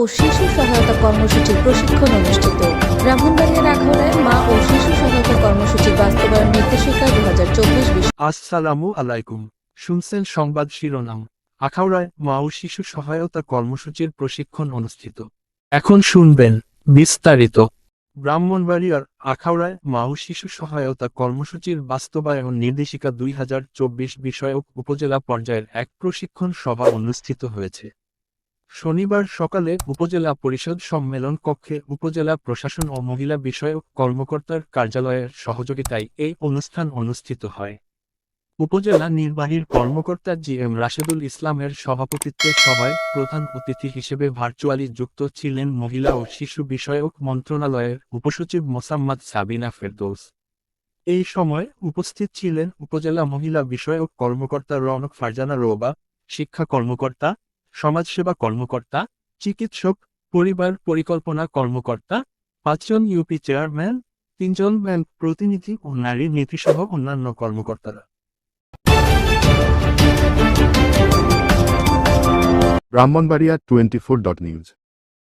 ও শিশু সহায়তা কর্মসূচির প্রশিক্ষণ অনুষ্ঠিত। ব্রাহ্মণবাড়িয়ার আখাউড়ায় মা ও শিশু সহায়তা কর্মসূচির বাস্তবায়ন নির্দেশিকা দু হাজার চব্বিশ আসসালামু আলাইকুম। শুনছেন সংবাদ শিরোনাম। আখাউড়ায় মা ও শিশু সহায়তা কর্মসূচির প্রশিক্ষণ অনুষ্ঠিত। এখন শুনবেন বিস্তারিত। ব্রাহ্মণবাড়িয়ার আখাউড়ায় মা ও শিশু সহায়তা কর্মসূচির বাস্তবায়ন নির্দেশিকা দুই হাজার চব্বিশ বিষয়ক উপজেলা পর্যায়ের এক প্রশিক্ষণ সভা অনুষ্ঠিত হয়েছে। শনিবার সকালে উপজেলা পরিষদ সম্মেলন কক্ষে উপজেলা প্রশাসন ও মহিলা বিষয়ক কর্মকর্তার কার্যালয়ের সহযোগিতায় এই অনুষ্ঠান অনুষ্ঠিত হয়। উপজেলা নির্বাহীর কর্মকর্তা জি এম রাশেদুল ইসলামের সভাপতিত্বে সভায় প্রধান অতিথি হিসেবে ভার্চুয়ালি যুক্ত ছিলেন মহিলা ও শিশু বিষয়ক মন্ত্রণালয়ের উপসচিব মোসাম্মদ সাবিনা ফেরদৌস। এই সময় উপস্থিত ছিলেন উপজেলা মহিলা বিষয়ক কর্মকর্তা রনক ফারজানা রোবা, শিক্ষা কর্মকর্তা সমাজসেবা কর্মকর্তা, চিকিৎসক, পরিবার পরিকল্পনা কর্মকর্তা, পাঁচজন ইউপি চেয়ারম্যান, তিনজন ব্যাংক প্রতিনিধি ও নারী নীতিসহ অন্যান্য কর্মকর্তারা। Brahmanbaria twenty four dot news